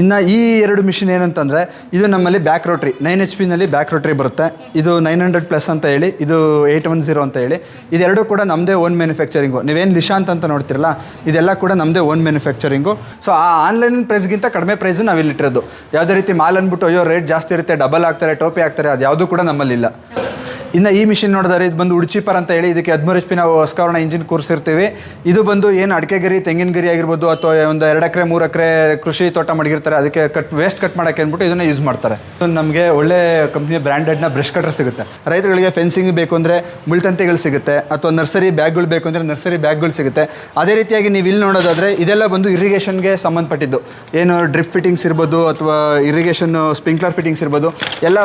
ಇನ್ನು ಈ ಎರಡು ಮಿಷಿನ್ ಏನಂತಂದರೆ, ಇದು ನಮ್ಮಲ್ಲಿ ಬ್ಯಾಕ್ ರೋಟ್ರಿ ನೈನ್ ಎಚ್ ಪಿನಲ್ಲಿ ಬ್ಯಾಕ್ ರೋಟ್ರಿ ಬರುತ್ತೆ. ಇದು ನೈನ್ ಹಂಡ್ರೆಡ್ ಪ್ಲಸ್ ಅಂತ ಹೇಳಿ, ಇದು ಏಯ್ಟ್ ಒನ್ ಜೀರೋ ಅಂತ ಹೇಳಿ. ಇದೆರಡೂ ಕೂಡ ನಮ್ಮದೇ ಓನ್ ಮ್ಯಾನುಫ್ಯಾಕ್ಚರಿಂಗು ನೀವೇನು ನಿಶಾಂತ್ ಅಂತ ನೋಡ್ತಿರಲ್ಲ, ಇದೆಲ್ಲ ಕೂಡ ನಮ್ಮದೇ ಓನ್ ಮ್ಯಾನುಫ್ಯಾಕ್ಚರಿಂಗು ಸೊ ಆ ಆನ್ಲೈನ್ ಪ್ರೈಸ್ಗಿಂತ ಕಡಿಮೆ ಪ್ರೈಸು ನಾವಿಲ್ಲಿಟ್ಟಿರೋದು ಯಾವುದೇ ರೀತಿ ಮಾಲ್ ಅಂದ್ಬಿಟ್ಟು, ಅಯ್ಯೋ ರೇಟ್ ಜಾಸ್ತಿ ಇರುತ್ತೆ ಡಬಲ್ ಆಗ್ತಾರೆ ಟೋಪಿ ಆಗ್ತಾರೆ ಅದು ಯಾವುದೂ ಕೂಡ ನಮ್ಮಲ್ಲಿಲ್ಲ. ಇನ್ನು ಈ ಮಿಷಿನ್ ನೋಡಿದ್ರೆ ಇದು ಬಂದು ಉಡ್ಚಿಪರ್ ಅಂತ ಹೇಳಿ ಇದಕ್ಕೆ ಹದಿಮೂರು ಎಚ್ ಪಿ ನಾವು ಹೊಸ್ಕವರ್ಣ ಇಂಜಿನ್ ಕೂರಿಸಿರ್ತೀವಿ ಇದು ಬಂದು ಏನು ಅಡಿಕೆ ಗರಿ ತೆಂಗಿನ ಗರಿ ಆಗಿರ್ಬೋದು ಅಥವಾ ಒಂದು ಎರಡು ಎಕರೆ, ಮೂರು ಎಕರೆ ಕೃಷಿ ತೋಟ ಮಾಡಿರ್ತಾರೆ ಅದಕ್ಕೆ ಕಟ್ ವೇಸ್ಟ್ ಕಟ್ ಮಾಡೋಕ್ಕೆ ಅಂದ್ಬಿಟ್ಟು ಇದನ್ನು ಯೂಸ್ ಮಾಡ್ತಾರೆ. ನಮಗೆ ಒಳ್ಳೆ ಕಂಪ್ನಿಯ ಬ್ರ್ಯಾಂಡೆಡ್ನ ಬ್ರಷ್ ಕಟರ್ ಸಿಗುತ್ತೆ. ರೈತರುಗಳಿಗೆ ಫೆನ್ಸಿಂಗ್ ಬೇಕು ಅಂದರೆ ಮುಳ್ತಂತೆಗಳು ಸಿಗುತ್ತೆ, ಅಥವಾ ನರ್ಸರಿ ಬ್ಯಾಗ್ಗಳು ಬೇಕು ಅಂದರೆ ನರ್ಸರಿ ಬ್ಯಾಗ್ಗಳು ಸಿಗುತ್ತೆ. ಅದೇ ರೀತಿಯಾಗಿ ನೀವು ಇಲ್ಲಿ ನೋಡೋದಾದರೆ ಇದೆಲ್ಲ ಬಂದು ಇರಿಗೇಷನ್ಗೆ ಸಂಬಂಧಪಟ್ಟಿದ್ದು. ಏನು ಡ್ರಿಪ್ ಫಿಟ್ಟಿಂಗ್ಸ್ ಇರ್ಬೋದು ಅಥವಾ ಇರಿಗೇಷನ್ ಸ್ಪ್ರಿಂಕ್ಲರ್ ಫಿಟ್ಟಿಂಗ್ಸ್ ಇರ್ಬೋದು, ಎಲ್ಲ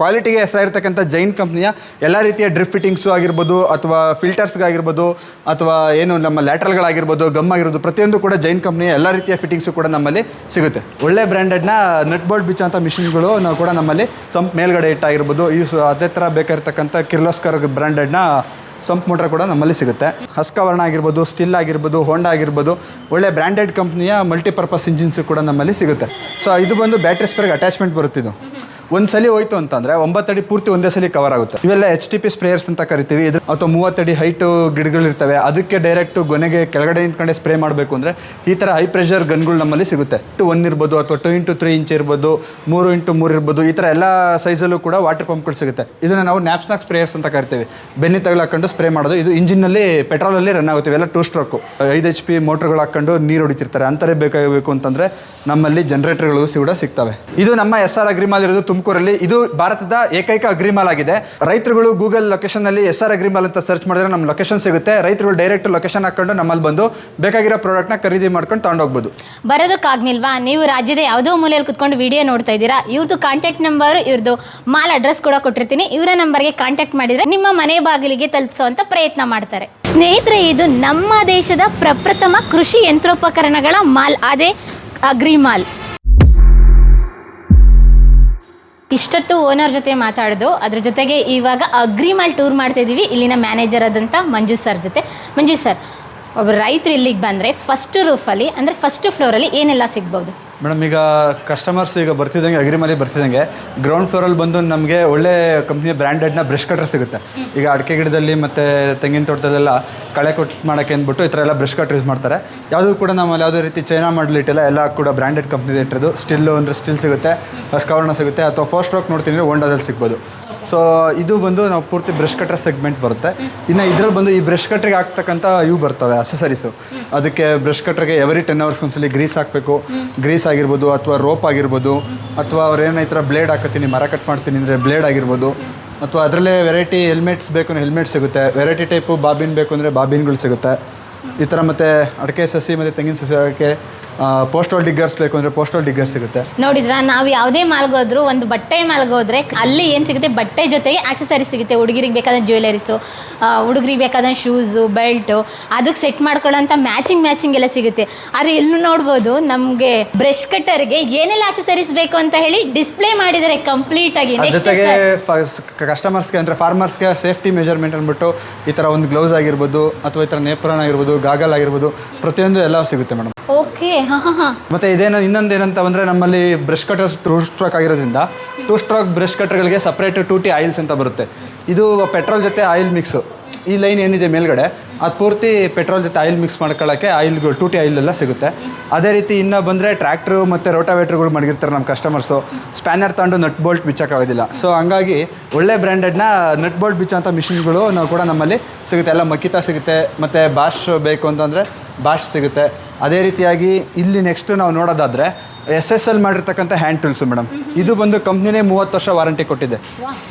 ಕ್ವಾಲಿಟಿಗೆ ಹೆಸರಾಗಿರ್ತಕ್ಕಂಥ ಜೈನ್ ಕಂಪ್ನಿಯ ಎಲ್ಲ ರೀತಿಯ ಡ್ರಿಪ್ ಫಿಟ್ಟಿಂಗ್ಸು ಆಗಿರ್ಬೋದು ಅಥವಾ ಫಿಲ್ಟರ್ಸ್ಗಾಗಿರ್ಬೋದು ಅಥವಾ ಏನು ನಮ್ಮ ಲ್ಯಾಟ್ರಲ್ಗಳಾಗಿರ್ಬೋದು ಗಮ್ ಆಗಿರ್ಬೋದು, ಪ್ರತಿಯೊಂದು ಕೂಡ ಜೈನ್ ಕಂಪ್ನಿಯ ಎಲ್ಲ ರೀತಿಯ ಫಿಟ್ಟಿಂಗ್ಸು ಕೂಡ ನಮ್ಮಲ್ಲಿ ಸಿಗುತ್ತೆ. ಒಳ್ಳೆ ಬ್ರ್ಯಾಂಡೆಡ್ನ ನಟ್ ಬೋಲ್ಟ್ ಬಿಚ್ ಅಂತ ಮಿಷಿನ್ಗಳು ನಾವು ಕೂಡ ನಮ್ಮಲ್ಲಿ ಸಂಪ್ ಮೇಲ್ಗಡೆ ಇಟ್ಟಾಗಿರ್ಬೋದು. ಈ ಅದೇ ಥರ ಬೇಕಾಗಿರ್ತಕ್ಕಂಥ ಕಿರ್ಲೋಸ್ಕರ್ ಬ್ರ್ಯಾಂಡೆಡ್ನ ಸಂಪ್ ಮೋಟ್ರ್ ಕೂಡ ನಮ್ಮಲ್ಲಿ ಸಿಗುತ್ತೆ. ಹಸ್ಕವರ್ಣ ಆಗಿರ್ಬೋದು ಸ್ಟಿಲ್ ಆಗಿರ್ಬೋದು ಹೋಂಡಾ ಆಗಿರ್ಬೋದು, ಒಳ್ಳೆ ಬ್ರ್ಯಾಂಡೆಡ್ ಕಂಪ್ನಿಯ ಮಲ್ಟಿಪರ್ಪಸ್ ಇಂಜಿನ್ಸ್ ಕೂಡ ನಮ್ಮಲ್ಲಿ ಸಿಗುತ್ತೆ. ಸೊ ಇದು ಬಂದು ಬ್ಯಾಟ್ರಿ ಸ್ಪೇರ್ಗೆ ಅಟ್ಯಾಚ್ಮೆಂಟ್ ಬರುತ್ತಿದ್ದು ಒಂದು ಸಲ ಹೋಯ್ತು ಅಂತಂದ್ರೆ ಒಂಬತ್ತಡಿ ಪೂರ್ತಿ ಒಂದೇ ಸಲ ಕವರ್ ಆಗುತ್ತೆ. ಇವೆಲ್ಲ ಎಚ್ ಟಿ ಪಿ ಸ್ಪ್ರೇಯರ್ಸ್ ಅಂತ ಕರಿತೀವಿ. ಇದು ಅಥವಾ ಮೂವತ್ತಡಿ ಹೈಟು ಗಿಡಗಳಿರ್ತವೆ ಅದಕ್ಕೆ ಡೈರೆಕ್ಟ್ ಗೊನೆಗೆ ಕೆಳಗಡೆ ನಿಂತ್ಕೊಂಡೆ ಸ್ಪ್ರೇ ಮಾಡಬೇಕು ಅಂದರೆ ಈ ಥರ ಹೈ ಪ್ರೆಷರ್ ಗನ್ಗಳು ನಮ್ಮಲ್ಲಿ ಸಿಗುತ್ತೆ. ಟು ಒನ್ ಇರ್ಬೋದು ಅಥವಾ ಟು ಇಂಟು ತ್ರೀ ಇಂಚ್ ಇರ್ಬೋದು, ಮೂರು ಇಂಟು ಮೂರು ಇರ್ಬೋದು, ಈ ಥರ ಎಲ್ಲ ಸೈಜಲ್ಲೂ ಕೂಡ ವಾಟರ್ ಪಂಪ್ಗಳು ಸಿಗುತ್ತೆ. ಇದನ್ನು ನಾವು ನ್ಯಾಪ್ಸ್ನಾಕ್ ಸ್ಪ್ರೇಯರ್ಸ್ ಅಂತ ಕರಿತೀವಿ. ಬೆನ್ನಿ ತಗಲಾಕೊಂಡು ಸ್ಪ್ರೇ ಮಾಡೋದು. ಇದು ಇಂಜಿನ್ನಲ್ಲಿ ಪೆಟ್ರೋಲಲ್ಲಿ ರನ್ ಆಗುತ್ತೆ. ಇವೆಲ್ಲ ಟೂ ಸ್ಟ್ರೋಕು ಐದು ಎಚ್ ಪಿ ಮೋಟ್ರ್ಗಳು ಹಾಕೊಂಡು ನೀರು ಹೊಡಿತಿರ್ತಾರೆ. ಅಂತಾರೆ ಬೇಕಾಗಬೇಕು ಅಂತಂದರೆ ನಮ್ಮಲ್ಲಿ ಜನರೇಟರ್ಗಳು ಕೂಡ ಸಿಗ್ತವೆ. ಇದು ನಮ್ಮ ಎಸ್ ಆರ್ ಅಗ್ರಿಮಾಲ್ ಇರೋದು ತುಮಕೂರಲ್ಲಿ ಇದು ಭಾರತದ ಏಕೈಕ ಅಗ್ರಿಮಾಲ್ ಆಗಿದೆ. ರೈತರುಗಳು ಗೂಗಲ್ ಲೊಕೇಶನ್ನಲ್ಲಿ ಎಸ್ ಆರ್ ಅಗ್ರಿಮಾಲ್ ಅಂತ ಸರ್ಚ್ ಮಾಡಿದ್ರೆ ನಮ್ಮ ಲೊಕೇಶನ್ ಸಿಗುತ್ತೆ. ರೈತರುಗಳು ಡೈರೆಕ್ಟ್ ಲೊಕೇಶನ್ ಹಾಕೊಂಡು ನಮ್ಮಲ್ಲಿ ಬಂದು ಬೇಕಾಗಿರೋ ಪ್ರಾಡಕ್ಟ್ನ ಖರೀದಿ ಮಾಡ್ಕೊಂಡು ತಗೊಂಡೋಗ್ಬೋದು. ಬರೋದಕ್ಕಾಗ್ನಿಲ್ವಾ ನೀವು ರಾಜ್ಯದ ಯಾವುದೋ ಮೂಲೆಯಲ್ಲಿ ಕುತ್ಕೊಂಡು ವಿಡಿಯೋ ನೋಡ್ತಾ ಇದ್ದೀರಾ? ಇವ್ರದ್ದು ಕಾಂಟ್ಯಾಕ್ಟ್ ನಂಬರ್ ಇವ್ರದ್ದು ಮಾಲ್ ಅಡ್ರೆಸ್ ಕೂಡ ಕೊಟ್ಟಿರ್ತೀನಿ. ಇವರ ನಂಬರ್ಗೆ ಕಾಂಟ್ಯಾಕ್ಟ್ ಮಾಡಿದ್ರೆ ನಿಮ್ಮ ಮನೆ ಬಾಗಿಲಿಗೆ ತಲುಪಿಸುವಂಥ ಪ್ರಯತ್ನ ಮಾಡ್ತಾರೆ. ಸ್ನೇಹಿತರೆ, ಇದು ನಮ್ಮ ದೇಶದ ಪ್ರಪ್ರಥಮ ಕೃಷಿ ಯಂತ್ರೋಪಕರಣಗಳ ಮಾಲ್. ಅದೇ ಅಗ್ರಿ ಮಾಲ್ ಇಷ್ಟೊತ್ತು ಓನರ್ ಜೊತೆ ಮಾತಾಡೋದು. ಅದ್ರ ಜೊತೆಗೆ ಇವಾಗ ಅಗ್ರಿಮಾಲ್ ಟೂರ್ ಮಾಡ್ತಾ ಇದೀವಿ. ಇಲ್ಲಿನ ಮ್ಯಾನೇಜರ್ ಆದಂಥ ಮಂಜು ಸರ್ ಜೊತೆ. ಮಂಜು ಸರ್ ಒಬ್ಬ ರೈತರು ಇಲ್ಲಿಗೆ ಬಂದರೆ ಫಸ್ಟ್ ರೂಫಲ್ಲಿ ಅಂದರೆ ಫಸ್ಟ್ ಫ್ಲೋರಲ್ಲಿ ಏನೆಲ್ಲ ಸಿಗ್ಬೋದು? ಮೇಡಮ್, ಈಗ ಕಸ್ಟಮರ್ಸ್ ಈಗ ಬರ್ತಿದ್ದಂಗೆ ಅಗ್ರಿಮಲಿ ಬರ್ತಿದ್ದಂಗೆ ಗ್ರೌಂಡ್ ಫ್ಲೋರಲ್ಲಿ ಬಂದು ನಮಗೆ ಒಳ್ಳೆ ಕಂಪ್ನಿಯ ಬ್ರ್ಯಾಂಡೆಡ್ನ ಬ್ರಷ್ ಕಟ್ರ್ ಸಿಗುತ್ತೆ. ಈಗ ಅಡಿಕೆ ಗಿಡದಲ್ಲಿ ಮತ್ತು ತೆಂಗಿನ ತೋಟದಲ್ಲೆಲ್ಲ ಕಳೆ ಕೊಟ್ಟು ಮಾಡೋಕ್ಕೆ ಅಂದ್ಬಿಟ್ಟು ಈ ಥರ ಎಲ್ಲ ಬ್ರಷ್ ಕಟ್ರ್ ಯೂಸ್ ಮಾಡ್ತಾರೆ. ಯಾವುದೂ ಕೂಡ ನಮ್ಮಲ್ಲಿ ಯಾವುದೇ ರೀತಿ ಚೈನಾ ಮಾಡಲ್ ಇಟ್ಟಿಲ್ಲ, ಎಲ್ಲ ಕೂಡ ಬ್ರ್ಯಾಂಡೆಡ್ ಕಂಪ್ನಿದು ಇಟ್ಟಿರೋದು. ಸ್ಟಿಲ್ಲು ಅಂದರೆ ಸ್ಟಿಲ್ ಸಿಗುತ್ತೆ ಹಸ್ಕವರ್ಣ ಸಿಗುತ್ತೆ. ಅಥವಾ ಫೋರ್ ಸ್ಟ್ರೋಕ್ ನೋಡ್ತೀನಿ ಹೋಂಡಾದಲ್ಲಿ ಸಿಗ್ಬೋದು. ಸೊ ಇದು ಬಂದು ನಾವು ಪೂರ್ತಿ ಬ್ರಷ್ ಕಟರ್ ಸೆಗ್ಮೆಂಟ್ ಬರುತ್ತೆ. ಇನ್ನು ಇದ್ರಲ್ಲಿ ಬಂದು ಈ ಬ್ರಷ್ ಕಟ್ರಿಗೆ ಹಾಕ್ತಕ್ಕಂಥ ಇವು ಬರ್ತವೆ ಅಸೆಸರೀಸು ಅದಕ್ಕೆ ಬ್ರಷ್ ಕಟ್ರಿಗೆ ಎವ್ರಿ ಟೆನ್ ಅವರ್ಸ್ ಒಂದ್ಸಲಿ ಗ್ರೀಸ್ ಹಾಕಬೇಕು. ಗ್ರೀಸ್ ಆಗಿರ್ಬೋದು ಅಥವಾ ರೋಪ್ ಆಗಿರ್ಬೋದು, ಅಥವಾ ಅವ್ರು ಏನೈತರ ಬ್ಲೇಡ್ ಹಾಕತ್ತೀನಿ, ಮರ ಕಟ್ ಮಾಡ್ತೀನಿ ಅಂದರೆ ಬ್ಲೇಡ್ ಆಗಿರ್ಬೋದು. ಅಥವಾ ಅದರಲ್ಲೇ ವೆರೈಟಿ ಹೆಲ್ಮೆಟ್ಸ್ ಬೇಕು ಅಂದರೆ ಹೆಲ್ಮೆಟ್ ಸಿಗುತ್ತೆ. ವೆರೈಟಿ ಟೈಪು ಬಾಬಿನ್ ಬೇಕು ಅಂದರೆ ಬಾಬಿನ್ಗಳು ಸಿಗುತ್ತೆ. ಈ ಥರ ಮತ್ತು ಅಡಿಕೆ ಸಸಿ ಮತ್ತು ತೆಂಗಿನ ಸಸಿ ಹಾಕಿ ಪೋಸ್ಟಲ್ ಡಿಗ್ಗರ್ಸ್ ಬೇಕು ಅಂದ್ರೆ ಪೋಸ್ಟಲ್ ಡಿಗ್ಗರ್ ಸಿಗುತ್ತೆ. ನೋಡಿದ್ರ ನಾವು ಯಾವುದೇ ಮಾಲ್ಗೋದ್ರು ಒಂದು ಬಟ್ಟೆ ಮಾಲ್ಗೋದ್ರೆ ಅಲ್ಲಿ ಏನು ಸಿಗುತ್ತೆ? ಬಟ್ಟೆ ಜೊತೆಗೆ ಆಕ್ಸೆಸರಿ ಸಿಗುತ್ತೆ. ಹುಡುಗಿರಿಗೆ ಬೇಕಾದ ಜ್ಯುವೆಲರೀಸು ಹುಡುಗರಿಗೆ ಬೇಕಾದ ಶೂಸ್ ಬೆಲ್ಟ್ ಅದಕ್ಕೆ ಸೆಟ್ ಮಾಡ್ಕೊಳ್ಳೋಂಥ ಮ್ಯಾಚಿಂಗ್ ಮ್ಯಾಚಿಂಗ್ ಎಲ್ಲ ಸಿಗುತ್ತೆ. ಆದ್ರೆ ಇಲ್ಲೂ ನೋಡ್ಬೋದು ನಮಗೆ ಬ್ರಷ್ ಕಟ್ಟರ್ಗೆ ಏನೆಲ್ಲ ಆಕ್ಸೆಸರೀಸ್ ಬೇಕು ಅಂತ ಹೇಳಿ ಡಿಸ್ಪ್ಲೇ ಮಾಡಿದರೆ ಕಂಪ್ಲೀಟ್ ಆಗಿ. ಅದ್ರ ಜೊತೆಗೆ ಗೆ ಕಸ್ಟಮರ್ಸ್ಗೆ ಅಂದರೆ ಫಾರ್ಮರ್ಸ್ಗೆ ಸೇಫ್ಟಿ ಮೆಜರ್ಮೆಂಟ್ ಅಂದ್ಬಿಟ್ಟು ಈ ತರ ಒಂದು ಗ್ಲೌಸ್ ಆಗಿರ್ಬೋದು ಅಥವಾ ಈ ತರ ನೇಪ್ರಾನ್ ಆಗಿರ್ಬೋದು ಗಾಗಲ್ ಆಗಿರ್ಬೋದು ಪ್ರತಿಯೊಂದು ಎಲ್ಲ ಸಿಗುತ್ತೆ ಮೇಡಮ್ ಓಕೆ, ಹಾಂ ಹಾಂ ಹಾಂ. ಮತ್ತು ಇದೇನು ಇನ್ನೊಂದು ಏನಂತ ಅಂದರೆ ನಮ್ಮಲ್ಲಿ ಬ್ರಷ್ ಕಟರ್ ಟೂ ಸ್ಟ್ರೋಕ್ ಆಗಿರೋದ್ರಿಂದ ಟೂ ಸ್ಟ್ರೋಕ್ ಬ್ರಷ್ ಕಟರ್ಗಳಿಗೆ ಸಪ್ರೇಟ್ ಟೂ ಟಿ ಆಯಿಲ್ಸ್ ಅಂತ ಬರುತ್ತೆ. ಇದು ಪೆಟ್ರೋಲ್ ಜೊತೆ ಆಯಿಲ್ ಮಿಕ್ಸ್ ಈ ಲೈನ್ ಏನಿದೆ ಮೇಲ್ಗಡೆ? ಅದು ಪೂರ್ತಿ ಪೆಟ್ರೋಲ್ ಜೊತೆ ಆಯಿಲ್ ಮಿಕ್ಸ್ ಮಾಡ್ಕೊಳ್ಳೋಕ್ಕೆ ಆಯಿಲ್ಗಳು ಟೂಟಿ ಆಯಿಲ್ ಎಲ್ಲ ಸಿಗುತ್ತೆ. ಅದೇ ರೀತಿ ಇನ್ನು ಬಂದರೆ ಟ್ರ್ಯಾಕ್ಟ್ರು ಮತ್ತು ರೋಟಾವೇಟ್ರುಗಳು ಮಡಗಿರ್ತಾರೆ ನಮ್ಮ ಕಸ್ಟಮರ್ಸು ಸ್ಪ್ಯಾನರ್ ತಗೊಂಡು ನಟ್ ಬೋಲ್ಟ್ ಬಿಚ್ಚೋಕ್ಕಾಗೋದಿಲ್ಲ. ಸೊ ಹಂಗಾಗಿ ಒಳ್ಳೆ ಬ್ರ್ಯಾಂಡೆಡ್ನ ನಟ್ ಬೋಲ್ಟ್ ಬಿಚ್ಚೋಂಥ ಮಿಷಿನ್ಗಳು ನಾವು ಕೂಡ ನಮ್ಮಲ್ಲಿ ಸಿಗುತ್ತೆ. ಎಲ್ಲ ಮಕಿತಾ ಸಿಗುತ್ತೆ. ಮತ್ತು ಬಾಷ್ ಬೇಕು ಅಂತಂದರೆ ಬಾಷ್ ಸಿಗುತ್ತೆ. ಅದೇ ರೀತಿಯಾಗಿ ಇಲ್ಲಿ ನೆಕ್ಸ್ಟ್ ನಾವು ನೋಡೋದಾದರೆ ಎಸ್ ಎಸ್ ಎಲ್ ಮಾಡಿರ್ತಕ್ಕಂಥ ಹ್ಯಾಂಡ್ ಟೂಲ್ಸು ಮೇಡಮ್ ಇದು ಬಂದು ಕಂಪ್ನಿನೇ ಮೂವತ್ತು ವರ್ಷ ವಾರಂಟಿ ಕೊಟ್ಟಿದೆ.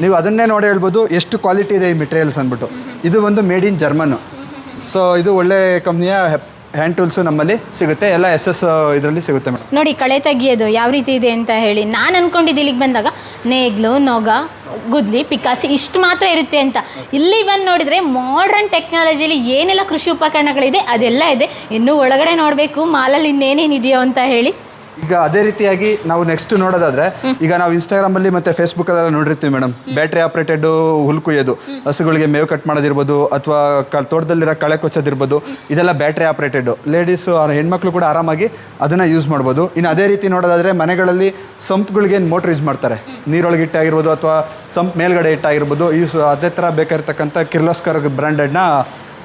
ನೀವು ಅದನ್ನೇ ನೋಡಿ ಹೇಳ್ಬೋದು ಎಷ್ಟು ಕ್ವಾಲಿಟಿ ಇದೆ ಈ ಮೆಟೀರಿಯಲ್ಸ್ ಅಂದ್ಬಿಟ್ಟು. ಇದು ಒಂದು ಮೇಡ್ ಇನ್ ಜರ್ಮನ್ ಸೊ ಇದು ಒಳ್ಳೆ ಕಂಪ್ನಿಯ ಹ್ಯಾಂಡ್ ಟೂಲ್ಸು ನಮ್ಮಲ್ಲಿ ಸಿಗುತ್ತೆ. ಎಲ್ಲ ಎಸ್ ಎಸ್ ಇದರಲ್ಲಿ ಸಿಗುತ್ತೆ ಮೇಡಮ್. ನೋಡಿ, ಕಳೆ ತೆಗಿಯೋದು ಯಾವ ರೀತಿ ಇದೆ ಅಂತ ಹೇಳಿ ನಾನು ಅನ್ಕೊಂಡಿದ್ದು ಇಲ್ಲಿಗೆ ಬಂದಾಗ ನೇಗ್ಲು, ನೊಗ, ಗುದ್ಲಿ, ಪಿಕಾಸಿ ಇಷ್ಟು ಮಾತ್ರ ಇರುತ್ತೆ ಅಂತ. ಇಲ್ಲಿ ಬಂದು ನೋಡಿದರೆ ಮಾಡರ್ನ್ ಟೆಕ್ನಾಲಜಿಲಿ ಏನೆಲ್ಲ ಕೃಷಿ ಉಪಕರಣಗಳಿದೆ ಅದೆಲ್ಲ ಇದೆ. ಇನ್ನೂ ಒಳಗಡೆ ನೋಡಬೇಕು, ಮಾಲಲ್ಲಿ ಇನ್ನೇನೇನಿದೆಯೋ ಅಂತ ಹೇಳಿ. ಈಗ ಅದೇ ರೀತಿಯಾಗಿ ನಾವು ನೆಕ್ಸ್ಟ್ ನೋಡೋದಾದ್ರೆ, ಈಗ ನಾವು ಇನ್ಸ್ಟಾಗ್ರಾಮ್ ಅಲ್ಲಿ ಮತ್ತೆ ಫೇಸ್ಬುಕ್ ಅಲ್ಲೆಲ್ಲ ನೋಡಿರ್ತೀವಿ ಮೇಡಮ್ ಬ್ಯಾಟ್ರಿ ಆಪರೇಟೆಡ್ ಹುಲ್ ಕುಯ್ಯೋದು, ಹಸುಗಳಿಗೆ ಮೇವು ಕಟ್ ಮಾಡೋದಿರ್ಬೋದು, ಅಥವಾ ತೋಟದಲ್ಲಿರೋ ಕಳೆ ಕೊಚ್ಚೋದಿರ್ಬೋದು, ಇದೆಲ್ಲ ಬ್ಯಾಟ್ರಿ ಆಪರೇಟೆಡ್ ಲೇಡೀಸ್ ಹೆಣ್ಮಕ್ಳು ಕೂಡ ಆರಾಮಾಗಿ ಅದನ್ನ ಯೂಸ್ ಮಾಡ್ಬೋದು. ಇನ್ನು ಅದೇ ರೀತಿ ನೋಡೋದಾದ್ರೆ, ಮನೆಗಳಲ್ಲಿ ಸಂಪ್ಗಳಿಗೆ ಮೋಟ್ರ್ ಯೂಸ್ ಮಾಡ್ತಾರೆ? ನೀರೊಳಗೆ ಇಟ್ಟಾಗಿರ್ಬೋದು, ಅಥವಾ ಸಂಪ್ ಮೇಲ್ಗಡೆ ಇಟ್ಟಾಗಿರ್ಬೋದು ಯೂಸ್ ಅದೇ ಥರ ಬೇಕಾಗಿರ್ತಕ್ಕಂಥ ಕಿರ್ಲೋಸ್ಕರ್ ಬ್ರ್ಯಾಂಡೆಡ್ನ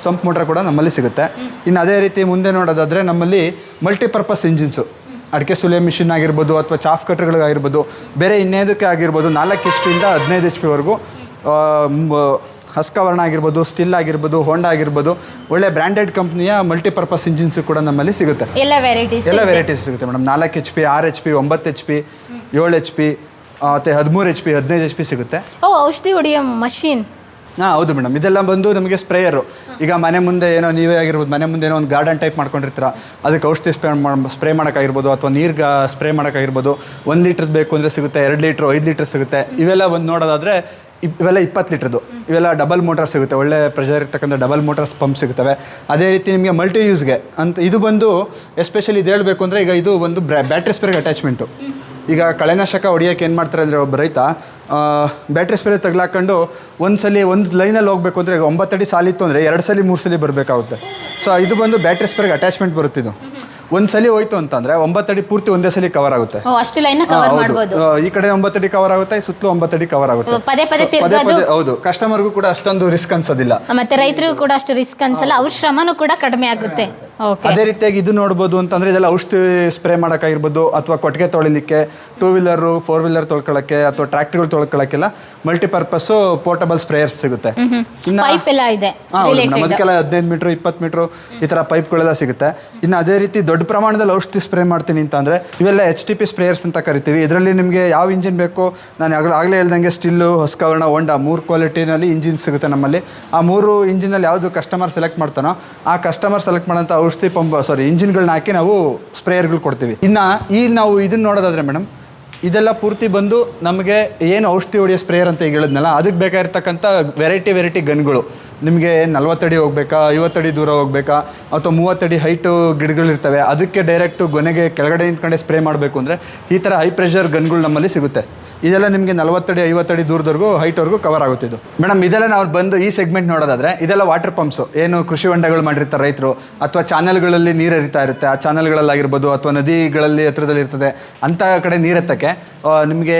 ಸಂಪ್ ಮೋಟ್ರ್ ಕೂಡ ನಮ್ಮಲ್ಲಿ ಸಿಗುತ್ತೆ. ಇನ್ನು ಅದೇ ರೀತಿ ಮುಂದೆ ನೋಡೋದಾದರೆ, ನಮ್ಮಲ್ಲಿ ಮಲ್ಟಿಪರ್ಪಸ್ ಇಂಜಿನ್ಸು ಅಡಿಕೆ ಸುಲಿಯೋ ಮಿಷಿನ್ ಆಗಿರ್ಬೋದು ಅಥವಾ ಚಾಫ್ ಕಟ್ರ್ಗಳಿಗಾಗಿರ್ಬೋದು ಬೇರೆ ಇನ್ನೇದಕ್ಕೆ ಆಗಿರ್ಬೋದು ನಾಲ್ಕು ಎಚ್ ಪಿಯಿಂದ ಹದಿನೈದು ಎಚ್ ಪಿವರೆಗೂ ಹಸ್ಕವರ್ಣ ಆಗಿರ್ಬೋದು ಸ್ಟಿಲ್ ಆಗಿರ್ಬೋದು ಹೋಂಡ ಆಗಿರ್ಬೋದು ಒಳ್ಳೆ ಬ್ರ್ಯಾಂಡೆಡ್ ಕಂಪ್ನಿಯ ಮಲ್ಟಿಪರ್ಪಸ್ ಇಂಜಿನ್ಸ್ ಕೂಡ ನಮ್ಮಲ್ಲಿ ಸಿಗುತ್ತೆ. ಎಲ್ಲ ವೆರೈಟೀಸ್ ಎಲ್ಲ ವೆರೈಟೀಸ್ ಸಿಗುತ್ತೆ ಮೇಡಮ್. ನಾಲ್ಕು ಎಚ್ ಪಿ ಆರ್ ಎಚ್ ಪಿ ಒಂಬತ್ತು ಎಚ್ ಪಿ ಏಳು ಎಚ್ ಪಿ ಮತ್ತು ಹದಿಮೂರು ಎಚ್ ಪಿ ಹದಿನೈದು ಎಚ್ ಪಿ ಸಿಗುತ್ತೆ. ಓ ಔಷಧಿ ಹೊಡಿಯೋ ಮಷೀನ್. ಹಾಂ, ಹೌದು ಮೇಡಮ್. ಇದೆಲ್ಲ ಬಂದು ನಮಗೆ ಸ್ಪ್ರೇಯರು. ಈಗ ಮನೆ ಮುಂದೆ ಏನೋ ನೀವೇ ಆಗಿರ್ಬೋದು, ಮನೆ ಮುಂದೆ ಏನೋ ಒಂದು ಗಾರ್ಡನ್ ಟೈಪ್ ಮಾಡ್ಕೊಂಡಿರ್ತೀರ, ಅದಕ್ಕೆ ಔಷಧಿ ಸ್ಪ್ರೇ ಸ್ಪ್ರೇ ಮಾಡೋಕ್ಕಾಗಿರ್ಬೋದು ಅಥವಾ ನೀರ್ಗ ಸ್ಪ್ರೇ ಮಾಡೋಕ್ಕಾಗಿರ್ಬೋದು, ಒಂದು ಲೀಟ್ರದ್ದು ಬೇಕು ಅಂದರೆ ಸಿಗುತ್ತೆ, ಎರಡು ಲೀಟ್ರ್, ಐದು ಲೀಟ್ರ್ ಸಿಗುತ್ತೆ. ಇವೆಲ್ಲ ಒಂದು ನೋಡೋದಾದರೆ ಇವೆಲ್ಲ ಇಪ್ಪತ್ತು ಲೀಟ್ರದ್ದು. ಇವೆಲ್ಲ ಡಬಲ್ ಮೋಟರ್ ಸಿಗುತ್ತೆ. ಒಳ್ಳೆ ಪ್ರೆಷರ್ ಇರ್ತಕ್ಕಂಥ ಡಬಲ್ ಮೋಟರ್ಸ್ ಪಂಪ್ ಸಿಗುತ್ತವೆ. ಅದೇ ರೀತಿ ನಿಮಗೆ ಮಲ್ಟಿ ಯೂಸ್ಗೆ ಅಂತ, ಇದು ಬಂದು ಎಸ್ಪೆಷಲಿ ಇದು ಹೇಳಬೇಕು ಅಂದರೆ ಈಗ ಇದು ಒಂದು ಬ್ಯಾಟ್ರಿ ಸ್ಪ್ರೇಗೆ ಅಟ್ಯಾಚ್ಮೆಂಟು ಈಗ ಕಳೆನಾಶಕ ಹೊಡಿಯೋಕೆ ಏನು ಮಾಡ್ತಾರೆ ಅಂದರೆ ಒಬ್ಬ ರೈತ ಬ್ಯಾಟ್ರಿ ಸ್ಪ್ರೇ ತಗ್ಲಾಕೊಂಡು ಒಂದು ಸಲ ಒಂದು ಲೈನಲ್ಲಿ ಹೋಗಬೇಕು ಅಂದರೆ ಈಗ ಒಂಬತ್ತಡಿ ಸಾಲಿತ್ತು ಅಂದರೆ ಎರಡು ಸಲ ಮೂರು ಸಲ ಬರಬೇಕಾಗುತ್ತೆ. ಸೊ ಇದು ಬಂದು ಬ್ಯಾಟ್ರಿ ಸ್ಪ್ರೇಗೆ ಅಟ್ಯಾಚ್ಮೆಂಟ್ ಬರುತ್ತಿದ್ದು ಒಂದು ಸಲ ಹೋಯ್ತು ಅಂತಂದರೆ ಒಂಬತ್ತಡಿ ಪೂರ್ತಿ ಒಂದೇ ಸಲ ಕವರ್ ಆಗುತ್ತೆ. ಓ ಅಷ್ಟು ಲೈನ್ ಕವರ್ ಹೌದು. ಈ ಕಡೆ ಒಂಬತ್ತಡಿ ಕವರ್ ಆಗುತ್ತೆ ಸುತ್ತಲೂ ಒಂಬತ್ತಡಿ ಕವರ್ ಆಗುತ್ತೆ. ಪದೇ ಪದೇ ಹೌದು. ಕಸ್ಟಮರ್ಗೂ ಕೂಡ ಅಷ್ಟೊಂದು ರಿಸ್ಕ್ ಅನ್ಸೋದಿಲ್ಲ. ಮತ್ತೆ ರೈತರಿಗೂ ಕೂಡ ಅಷ್ಟು ರಿಸ್ಕ್ ಅನ್ಸಲ್ಲ ಅವ್ರ ಶ್ರಮನೂ ಕೂಡ ಕಡಿಮೆ ಆಗುತ್ತೆ. ಅದೇ ರೀತಿಯಾಗಿ ಇದು ನೋಡ್ಬೋದು ಅಂತಂದ್ರೆ ಇದೆಲ್ಲ ಔಷಧಿ ಸ್ಪ್ರೇ ಮಾಡೋಕ್ಕಾಗಿರ್ಬೋದು ಅಥವಾ ಕೊಟ್ಟಿಗೆ ತೊಳಿಲಿಕ್ಕೆ ಟೂ ವೀಲರ್ ಫೋರ್ ವೀಲರ್ ತೊಳ್ಕೊಳಕ್ಕೆ ಅಥವಾ ಟ್ರ್ಯಾಕ್ಟರ್ಗಳು ತೊಳ್ಕೊಳಕ್ಕೆಲ್ಲ ಮಲ್ಟಿಪರ್ಪಸ್ ಪೋರ್ಟಬಲ್ ಸ್ಪ್ರೇಯರ್ಸ್ ಸಿಗುತ್ತೆ. ಇನ್ನು ಹದಿನೈದು ಮೀಟರ್ ಇಪ್ಪತ್ತು ಮೀಟರ್ ಈ ಥರ ಪೈಪ್ಗಳೆಲ್ಲ ಸಿಗುತ್ತೆ. ಇನ್ನು ಅದೇ ರೀತಿ ದೊಡ್ಡ ಪ್ರಮಾಣದಲ್ಲಿ ಔಷಧಿ ಸ್ಪ್ರೇ ಮಾಡ್ತೀನಿ ಅಂತಂದ್ರೆ ಅಂದರೆ ಇವೆಲ್ಲ ಎಚ್ ಟಿ ಪಿ ಸ್ಪ್ರೇಯರ್ಸ್ ಅಂತ ಕರಿತೀವಿ. ಇದರಲ್ಲಿ ನಿಮಗೆ ಯಾವ ಇಂಜಿನ್ ಬೇಕು ನಾನು ಆಗಲೇ ಆಗಲೇ ಹೇಳ್ದಂಗೆ ಸ್ಟಿಲ್ಲು ಹೊಸ್ಕವರ್ಣ ಹೊಂಡ ಮೂರು ಕ್ವಾಲಿಟಿನಲ್ಲಿ ಇಂಜಿನ್ ಸಿಗುತ್ತೆ ನಮ್ಮಲ್ಲಿ. ಆ ಮೂರು ಇಂಜಿನಲ್ಲಿ ಯಾವುದು ಕಸ್ಟಮರ್ ಸೆಲೆಕ್ಟ್ ಮಾಡ್ತಾನೋ ಆ ಕಸ್ಟಮರ್ ಸೆಲೆಕ್ಟ್ ಮಾಡೋಂಥ ಔಷಧಿ ಪಂಪ್ ಸಾರಿ ಇಂಜಿನ್ಗಳನ್ನ ಹಾಕಿ ನಾವು ಸ್ಪ್ರೇಯರ್ಗಳು ಕೊಡ್ತೀವಿ. ಇನ್ನು ಈ ನಾವು ಇದನ್ನ ನೋಡೋದಾದರೆ ಮೇಡಮ್, ಇದೆಲ್ಲ ಪೂರ್ತಿ ಬಂದು ನಮಗೆ ಏನು ಔಷಧಿ ಹೊಡೆಯೋ ಸ್ಪ್ರೇಯರ್ ಅಂತ ಹೇಳಿದ್ನಲ್ಲ, ಅದಕ್ಕೆ ಬೇಕಾಗಿರ್ತಕ್ಕಂಥ ವೆರೈಟಿ ವೆರೈಟಿ ಗನ್ಗಳು ನಿಮಗೆ ನಲ್ವತ್ತಡಿ ಹೋಗ್ಬೇಕಾ ಐವತ್ತಡಿ ದೂರ ಹೋಗ್ಬೇಕಾ, ಅಥವಾ ಮೂವತ್ತಡಿ ಹೈಟು ಗಿಡಗಳಿರ್ತವೆ ಅದಕ್ಕೆ ಡೈರೆಕ್ಟು ಗೊನೆಗೆ ಕೆಳಗಡೆ ನಿಂತ್ಕೊಂಡೆ ಸ್ಪ್ರೇ ಮಾಡಬೇಕು ಅಂದರೆ ಈ ಥರ ಹೈ ಪ್ರೆಷರ್ ಗನ್ಗಳು ನಮ್ಮಲ್ಲಿ ಸಿಗುತ್ತೆ. ಇದೆಲ್ಲ ನಿಮಗೆ ನಲ್ವತ್ತಡಿ ಐವತ್ತಡಿ ದೂರದವರೆಗೂ ಹೈಟ್ವರೆಗೂ ಕವರ್ ಆಗುತ್ತಿದ್ದು ಮೇಡಮ್, ಇದೆಲ್ಲ ನಾವು ಬಂದು ಈ ಸೆಗ್ಮೆಂಟ್ ನೋಡೋದಾದರೆ, ಇದೆಲ್ಲ ವಾಟರ್ ಪಂಪ್ಸು ಏನು ಕೃಷಿ ಹೊಂಡಗಳು ಮಾಡಿರ್ತಾರೆ ರೈತರು, ಅಥವಾ ಚಾನಲ್ಗಳಲ್ಲಿ ನೀರು ಹರಿತಾ ಇರುತ್ತೆ, ಆ ಚಾನಲ್ಗಳಲ್ಲಾಗಿರ್ಬೋದು ಅಥವಾ ನದಿಗಳಲ್ಲಿ ಹತ್ರದಲ್ಲಿ ಇರ್ತದೆ ಅಂಥ ಕಡೆ ನೀರು ಎತ್ತಕ್ಕೆ ನಿಮಗೆ